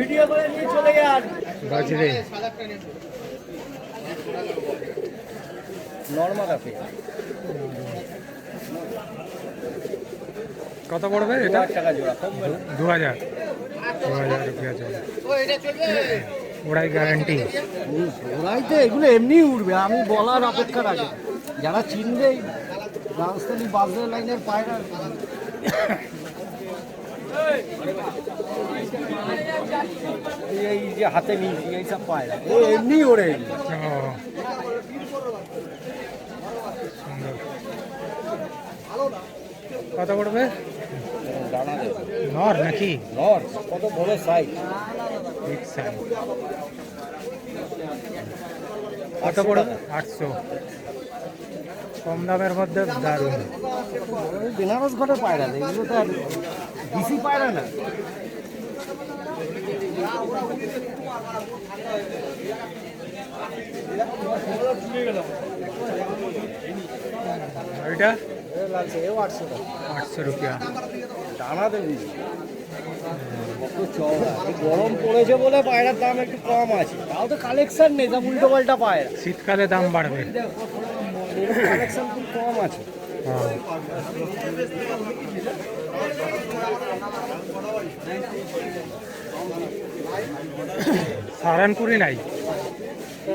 Video করে নিয়ে চলে যান। বাজরে। নর্মাল আছে কত পড়বে এটা? টাকা জোড়া দু হাজার। দু হাজার রুপিয়া চলে। ওরাই গ্যারান্টি ওরাই তো এগুলো এমনি উঠবে আমি বলার অপেক্ষা রাখি যারা চিনবে রাজস্থানী বাজার লাইনের পায়রা। যে হাতে নিয়েছি এইসব পায়রা ও এমনি এগুলো। কত পড়বে নর নাকি? নর কত বড় সাইজ সাইজ কত পড়বে আটশো। কম দামের মধ্যে দারুণ। বেনারস ঘটের পায়রা এগুলো তো আর দিশি পায়রা না। ওইটা এ লাগছে এও আটশো আটশো রুপিয়া দানা দেবি গরম পড়েছে বলে পায়রার দাম একটু কম আছে। তাও তো কালেকশন নেই সব উল্টো পাল্টা পায়রা। শীতকালে দাম বাড়বে। কালেকশন খুব কম আছে। হ্যাঁ। সারানপুরি নাই?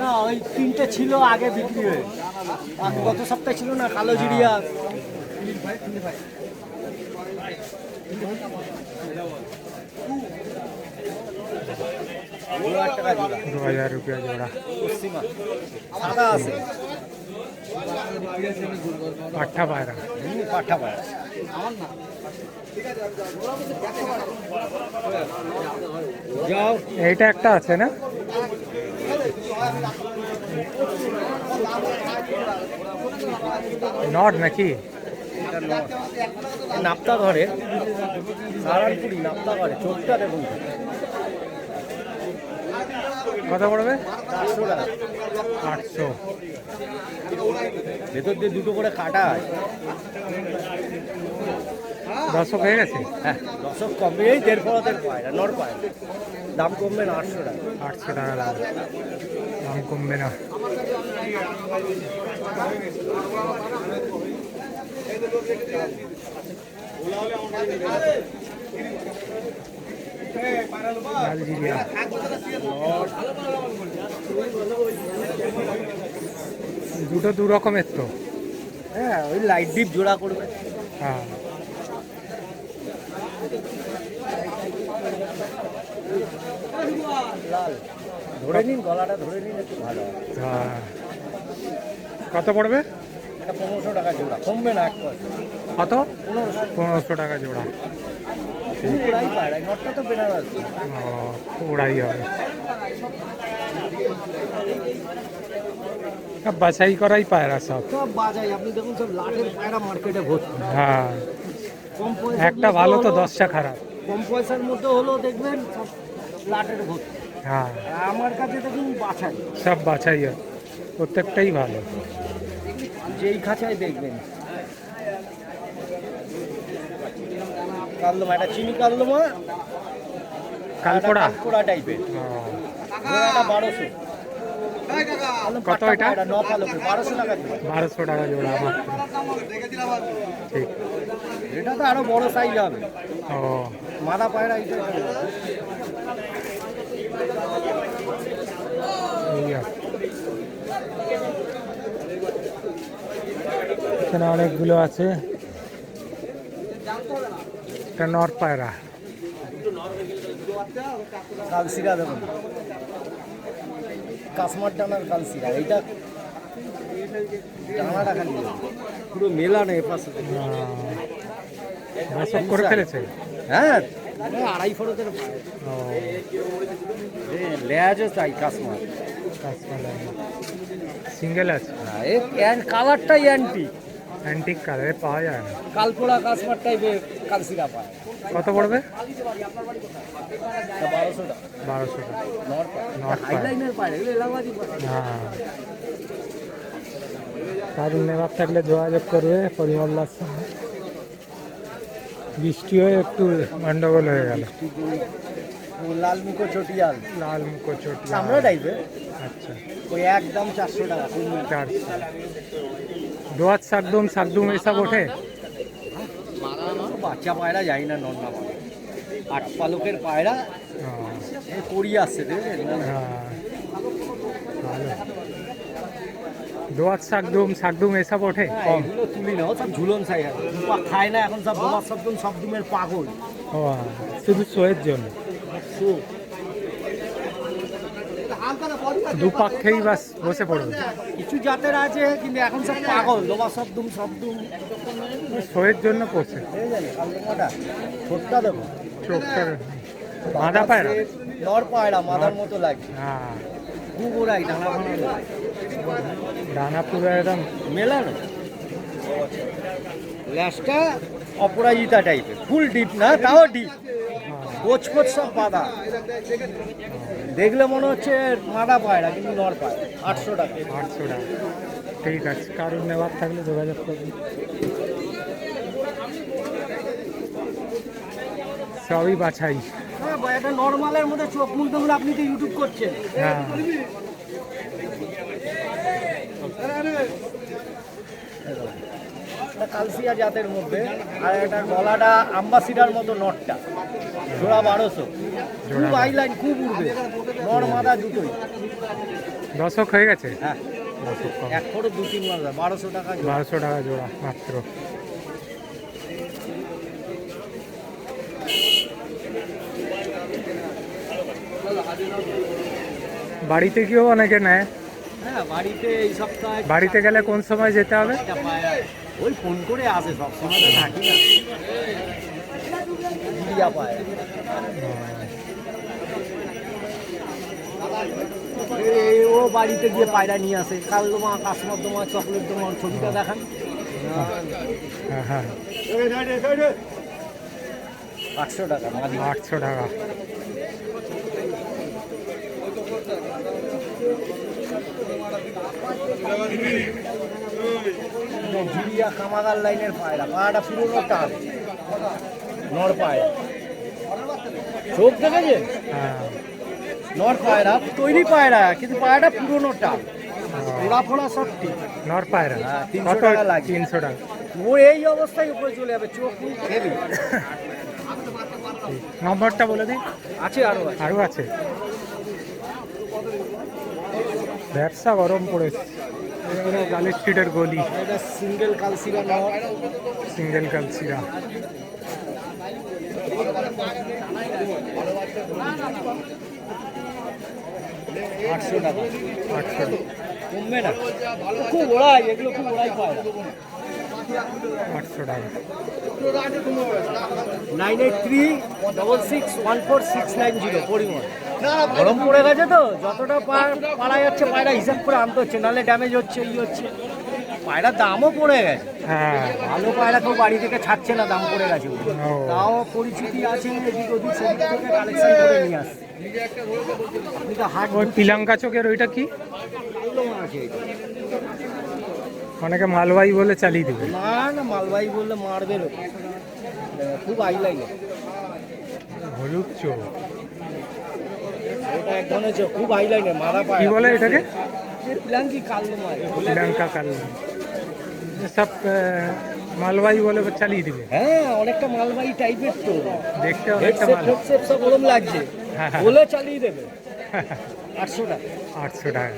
না ওই তিনটে ছিল আগে বিক্রি হয়ে। গত সপ্তাহে ছিল না কালো জিরিয়া। দু হাজার রুপিয়া জোড়া। সাদা আছে। পাঠা পায়রা পাঠা পায়রা যাও এইটা একটা আছে না? নট নাকি? নাপ্তা ঘরে সারানপুরি নাপ্তা ঘরে চোখটা দেখুন। কত পড়বে? চারশো টাকা। আটশো। ভেতর দিয়ে দুটো করে কাটা আছে দশক হয়ে গেছে? হ্যাঁ। দশক কমবে এই দেড় পড়াতের পায়রা নর পায়রা দাম কমবে না আটশো টাকা। আটশো টাকা দাম। দাম কমবে না। দুটো দু রকমের তো। হ্যাঁ ওই লাইট ডিপ জোড়া করবে। হ্যাঁ। ধরে নিন গলাটা ধরে নিন একটু ভালো হ্যাঁ। কত পড়বে? এটা পনেরোশো টাকা জোড়া কমবে না কত? পনেরোশো। টাকা জোড়া। ওড়াই হবে। বাছাই করাই পায়রা সব। সব বাজাই আপনি দেখুন সব লাটের পায়রা মার্কেটে ভর্তি। হ্যাঁ। একটা ভালো তো দশটা খারাপ। কম পয়সার মধ্যে হলেও দেখবেন লাটের ভর্তি। হ্যাঁ। আমার কাছে দেখুন বাছাই। সব বাছাই প্রত্যেকটাই ভালো। যেই খাঁচায় দেখবেন। কালদমা এটা চিনি কালদমা কালপোড়া? কালপোড়া টাইপের। ও, বারোশো। কত এটা? বারোশো টাকা জোড়া মাত্র। ঠিক। এটা তো আরও বড় সাইজ হবে। ও। মাদা পায়রা এটা এখানে অনেকগুলো আছে। এটা নর পায়রা। কালসিরা দেখুন কাসমার ডানার কালসিরা এইটা ডানাটা খালি। পুরো মেলা নেই পাশে। দশক করে ফেলেছে? হ্যাঁ আড়াই ফরতের লেয়াজও চাই কাসমার সিঙ্গেল আছে? হ্যাঁ কালারটাই অ্যান্টি অ্যান্টিক কালারে পাওয়া যায় না। কালপোড়া কাসমার টাইপের কালসিরা পায় কত পড়বে? বারোশো টাকা বারোশো টাকা হ্যাঁ। কারণ নেবার থাকলে যোগাযোগ করবে পরিমল্লার সঙ্গে বৃষ্টি হয়ে একটু গন্ডগোল হয়ে গেল। লাল মুখো চটিয়াল। লাল মুখো চটি চামড়া টাইপের আচ্ছা। ওই একদম চারশো টাকা। চারশো। দোয়াত শাকদম শাকদম এসব ওঠে? বাচ্চা পায়রা যাই না নন্না আট পালকের পায়রা হ্যাঁ, করি আসছে হ্যাঁ। দোয়াত শাকদম শাকদম এসব ওঠে? কম। এগুলো তুলি না সব ঝুলন সাই। খায় না এখন সব বোমার সব সব দুমের পাগল শুধু শোয়ের জন্য? শো। দুপাক্ষেই বাস বসে পড়বে। কিছু জাতের আছে কিন্তু এখন সব পাগল দোবা সব দুম সব দুম। শোয়ের জন্য ঠিক ছোটটা দেবো মাদা পায়রা? নর পায়রা মাদার মতো লাগে হ্যাঁ। গুগুরাই ডানা ভাঙা। ডানা পুরো একদম মেলানো। ল্যাসটা অপরাজিতা টাইপের ফুল ডিপ না তাও ডিপ কোচ কোচ সব বাঁধা। দেখলে মনে হচ্ছে মাদা পায়রা কিন্তু নর পায়রা। আটশো টাকা। আটশো টাকা। ঠিক আছে কারণ নেওয়ার থাকলে যোগাযোগ করবেন। সবই বাছাই। হ্যাঁ বা নর্মালের মধ্যে চোখ মুখ দেখলে আপনি তো ইউটিউব করছেন। হ্যাঁ। এটা কালসিয়া জাতের মধ্যে আর এটা গলাটা আম্বাসিডার মতো নটটা। জোড়া বারোশো। খুব আইলাইন খুব উঠবে নর মাদা দুটোই। দশক হয়ে গেছে? হ্যাঁ। এক করে দু তিন মাস। বারোশো টাকা। বারোশো টাকা জোড়া মাত্র। বাড়িতে গিয়েও অনেকে নেয়? হ্যাঁ বাড়িতে এই সপ্তাহে বাড়িতে গেলে কোন সময় যেতে হবে। ওই ফোন করে আসে, সব সময় তো থাকি না। ইন্ডিয়া পায়। ও বাড়িতে গিয়ে পায়রা নিয়ে আসে। কাল দোমা কাশ্মীর দোমা চকলেট দোমা ওর ছবিটা দেখান। আটশো টাকা আটশো টাকা। কামাগার লাইনের পায়রা পায়রাটা পুরোনো টান। নর পায়রা। চোখ দেখেছে? হ্যাঁ। নর পায়রা তৈরি পায়রা কিন্তু পায়রাটা পুরোনো টান। ফোড়া ফোড়া সব ঠিক নর পায়রা। হ্যাঁ, 300 কত? টাকা লাগে। তিনশো টাকা। ও এই অবস্থায় উপরে চলে যাবে চোখ নম্বরটা বলে দিই। আছে আরও আরও আছে। ব্যবসা গরম পড়েছে এগুলো গালের স্ট্রিটের গলি। এটা সিঙ্গেল কালসিরা সিঙ্গেল কালসিরা। আটশো টাকা। আটশো। কমবে না। খুব ওড়াই এগুলো খুব ওড়াই পায়রা আটশো টাকা। Nine eight three double six one four six nine zero পরিমাণ গরম পড়ে গেছে তো? যতটা পা- পারা যাচ্ছে পায়রা হিসাব করে আনতে হচ্ছে নাহলে ড্যামেজ হচ্ছে ই হচ্ছে। পায়রার দামও পড়ে গেছে। হ্যাঁ। ভালো পায়রা কেউ বাড়ি থেকে ছাড়ছে না দাম পড়ে গেছে তাও পরিচিতি আছে এদিক ওদিক সেদিক থেকে কালেকশন করে নিয়ে আসছে। আপনি তো হাট পিলাঙ্কা চোখের ওইটা কি? আছে। অনেকে মালবাই বলে চালিয়ে দেবে। না না মালবাহী বললে মারবে লোক। খুব আই লাগে হলুদ চোখ। এটা এক ধরনের চোখ, খুব আই লাগে মারা পায়। কি বলে এটাকে? প্লাঙ্কি কালো মারে। পিলাঙ্কা কাল সব আহ, মালবাই বলে চালিয়ে দিবে। হ্যাঁ অনেকটা মালবাহী টাইপের তো। দেখতে অনেকটা মাল। সব ওরম লাগছে। হ্যাঁ, হ্যাঁ। বলে চালিয়ে দেবে। আটশো টাকা। আটশো টাকা।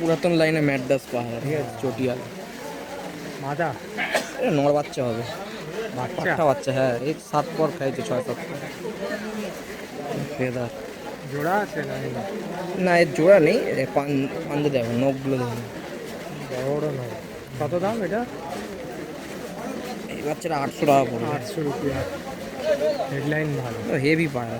পুরাতন লাইনে ম্যাডাস পাহাড় ঠিক আছে। চটিয়াল। মাদা নর বাচ্চা হবে। বাচ্চা? বাচ্চা হ্যাঁ এই সাত পর খাইছে ছয় সাত ফেদার জোড়া আছে না না এর জোড়া নেই পান্দে দেখো নখগুলো দেখো বড় নয় কত দাম এটা? এই বাচ্চাটা আটশো টাকা পড়বে। আটশো রুপিয়া। হেডলাইন ভালো। হেভি পায়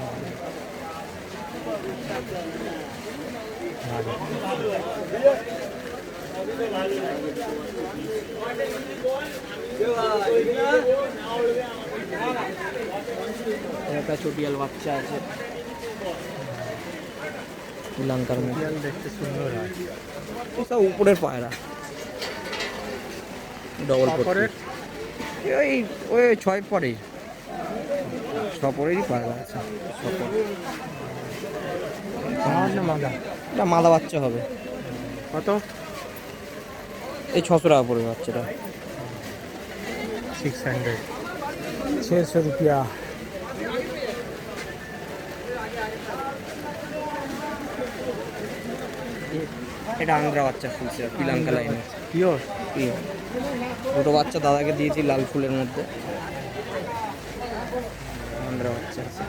একটা চটিয়াল বাচ্চা আছে। মধ্যে দেখতে সুন্দর হয়। উপরের পায়রা। ডবল কাপড়ের ওই ওই ছয় পরে সপরেরই পায়রা আছে। ভাঁড় না এটা মালা বাচ্চা হবে। কত? এই ছশো টাকা পড়বে বাচ্চাটা। সিক্স হান্ড্রেড ছশো রুপিয়া। এটা আন্দ্রা বাচ্চা ফুলছে পিলাঙ্কা লাইনে পিওর? পিওর। দুটো বাচ্চা দাদাকে দিয়েছি লাল ফুলের মধ্যে। আন্দ্রা বাচ্চা আছে।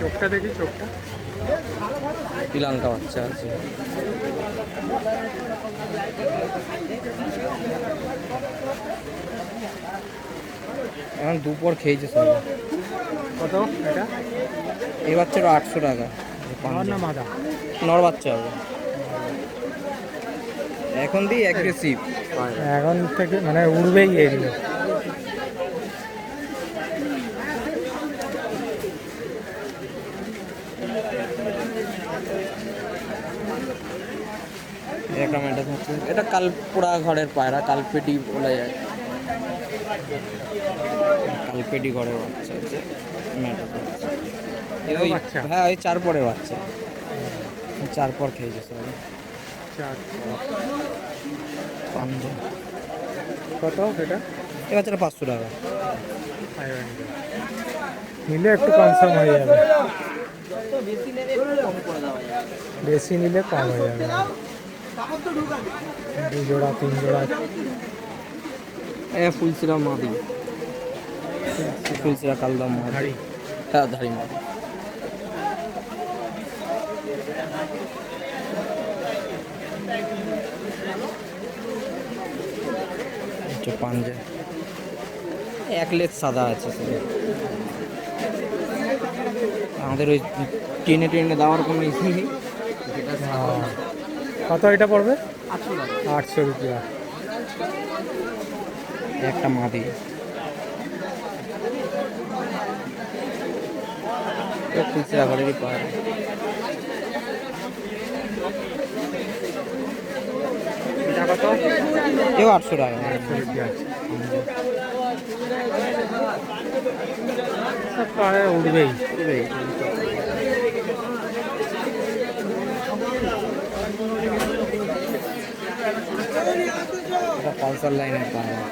চোখটা দেখি চোখটা। পিলাঙ্কা বাচ্চা আছে। এখন দুপুর খেয়েছে সব কত? এটা? এই বাচ্চাটা আটশো টাকা। না মাদা নর বাচ্চা হবে। এখন দিই অ্যাগ্রেসিভ এখন থেকে মানে উড়বেই এগুলো একটা ম্যাটাস হচ্ছে এটা কালপোড়া ঘরের পায়রা কালপেটি বলা যায়। কালপেটি ঘরের বাচ্চা ওই- হ্যাঁ ওই চার পরের বাচ্চা। চার পর খেয়েছে সবাই। কত এটা এই বাচ্চাটা পাঁচশো টাকা। নিলে একটু কনসার্ম হয়ে যাবে। বেশি নিলে কম হয়ে যাবে। দু জোড়া তিন জোড়া এ ফুলসিরা মাদি। ফুলসিরা কালদম মাদি। হ্যাঁ ধারি মাদি। পাঞ্জা। এক লেজ সাদা আছে আমাদের ওই টেনে টেনে দেওয়ার কোনো ইস্যু নেই। যেটা সাদা হ্যাঁ। কত এটা পড়বে? আটশো রুপিয়া। একটা মাদি। এটা কত? এও আটশো টাকা। আটশো রুপিয়া। সব উঠবেই। এটা পালসার লাইনের পাহাড়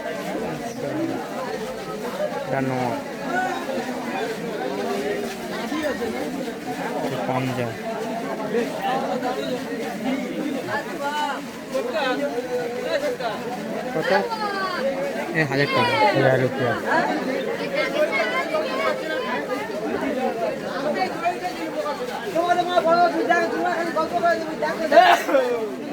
এটা নয় এটা পাঞ্জা কত? এ হাজার টাকা। হাজার রুপিয়া।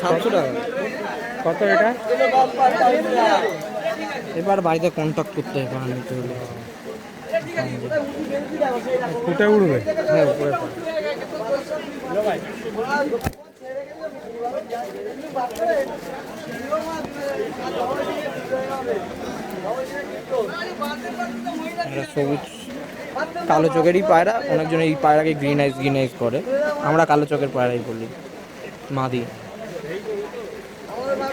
সাতশো টাকা। কত এটা? এবার বাড়িতে কন্ট্যাক্ট করতে হবে পায়রা নিতে হলে ফুটে উঠবে হ্যাঁ উপরে। সবুজ কালো চোখেরই পায়রা অনেকজন এই পায়রাকে গ্রিন আইস গ্রিন আইস করে। আমরা কালো চোখের পায়রাই বলি মা মাদি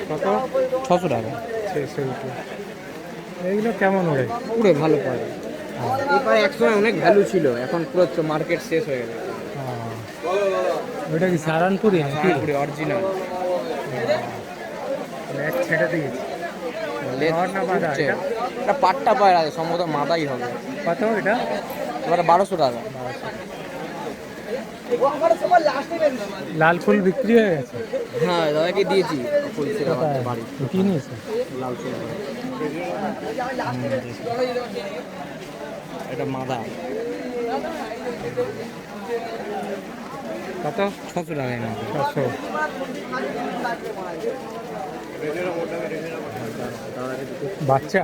কত? ছশো টাকা। এইগুলো কেমন ওড়ে পুরো ভালো পায়রা এই পায়রা একসময় অনেক ভ্যালু ছিল এখন পুরো মার্কেট শেষ হয়ে গেছে। ওটা কি সারানপুরি নাকি? পুরো অরিজিনাল এক ছেড়ে দিয়েছি? এটা? পাট্টা পায়রা সম্ভবত মাদাই হবে। কত এটা? এবারে বারোশো টাকা। লাল ফুল বিক্রি হয়ে গেছে? হ্যাঁ দাদাকে দিয়েছি। কোথায়? বাড়ি। কি নিয়েছে লাল ফুল। এটা মাদা। কত? ছশো টাকায় মাদা। ছশো। বাচ্চা?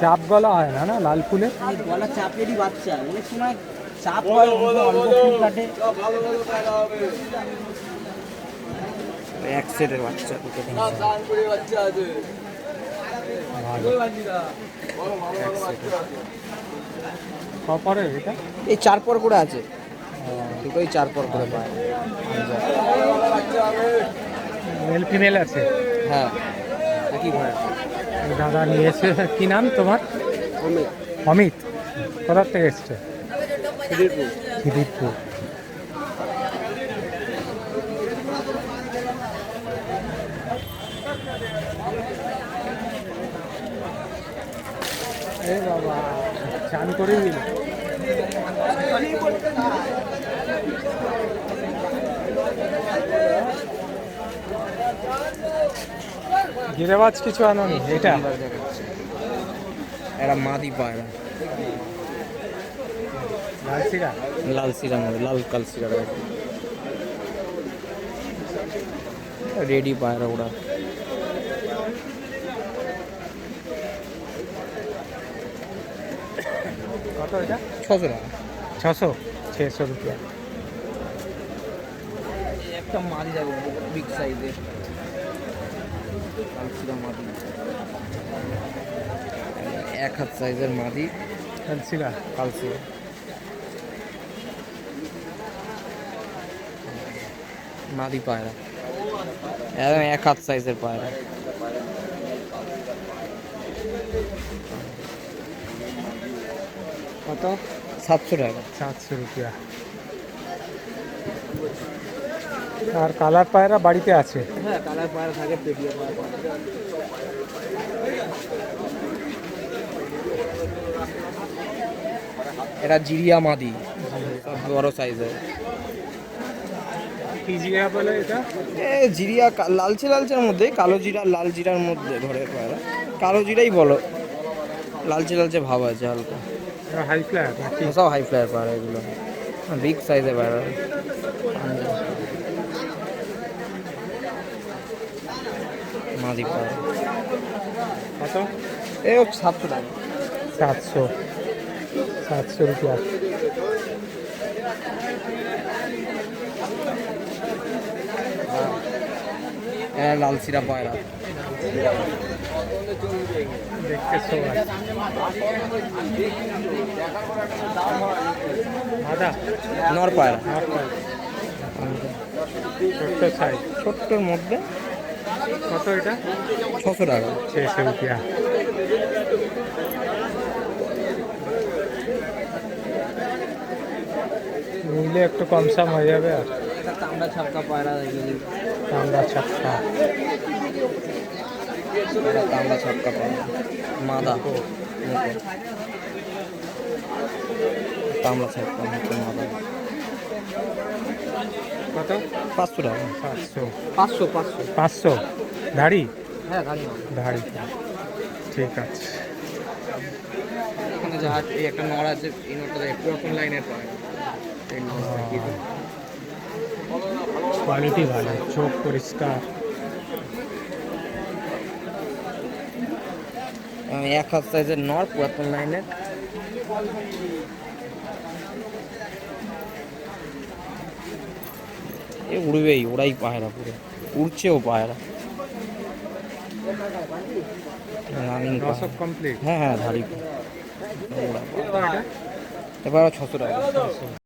চাপ গলা হয় না না লাল ফুলে? গলা চাপেরই বাচ্চা। অনেক সময় চাপ হয় কাটে। এক সেটের বাচ্চা কপরে এটা? এই চার পর করে আছে। দুটোই চার পর করে পায়। মেল ফিমেল আছে। হ্যাঁ। একই ঘরে দাদা নিয়ে এসে কি নাম তোমার? অমিত। কোথার থেকে এসছে? খিদিরপুর। এ বাবা চান করে দিল গিরেবাজ কিছু আনোনি এটা? একটা মাদি পায়রা লাল সিরা? লাল মধ্যে লাল কাল সিরার রেডি পায়রা ওরা। কত এটা? ছশো টাকা। ছশো? ছশো রুপিয়া। একটা মাদি যাবে বিগ সাইজের। সিরা এক হাত সাইজের মাদি। লাল সিরা কাল মাদি পায়রা। একদম এক হাত সাইজের পায়রা। কত? সাতশো টাকা। সাতশো রুপিয়া। আর কালার পায়রা বাড়িতে আছে। হ্যাঁ কালার পায়রা থাকে পেটিয়ে পায়রা এটা জিরিয়া মাদি। বড় সাইজের। কি জিরা বলে এটা? এ জিরিয়া লালচে লালচের মধ্যে কালো জিরা লাল জিরার মধ্যে ঘরের পায়রা। কালো জিরাই বলো। লালচে লালচে ভাব আছে হালকা। হাই ফ্লায়ার সব হাই ফ্লায়ার পায়রা এগুলো। বিগ সাইজের পায়রা। মাদি পায়রা কত এ সাতশো টাকা। সাতশো। সাতশো রুপিয়া। হ্যাঁ। লাল সিরা পায়রা। দেখতে নর পায়রা। ছোট্ট সাইজ ছোট্টর মধ্যে কত এটা? ছশো টাকা। ছশো রুপিয়া। নিলে একটু কম সাম হয়ে যাবে আর। তামড়া ছাপকা পায়রা চাপটা এটা তামড়া ছাপকা পায়রা মাদা তামড়া ছাপকা মাদা কত? পাঁচশো টাকা। পাঁচশো। পাঁচশো পাঁচশো। পাঁচশো? দাড়ি হ্যাঁ দাড়ি ঠিক আছে। এখানে জাহাজ এই একটা নড় আছে এই নড়টা দেখে পুরাতন লাইনের বলে? কোয়ালিটি ভালো চোখ পরিষ্কার। এক হাত সাইজের নর পুরাতন লাইনের। এ উড়বেই ওরাই পায়রা পুরো। উড়ছেও পায়রা। রানিং দশক কমপ্লিট হ্যাঁ হ্যাঁ ধারি ওরা কত এটা এবার ছশো টাকা।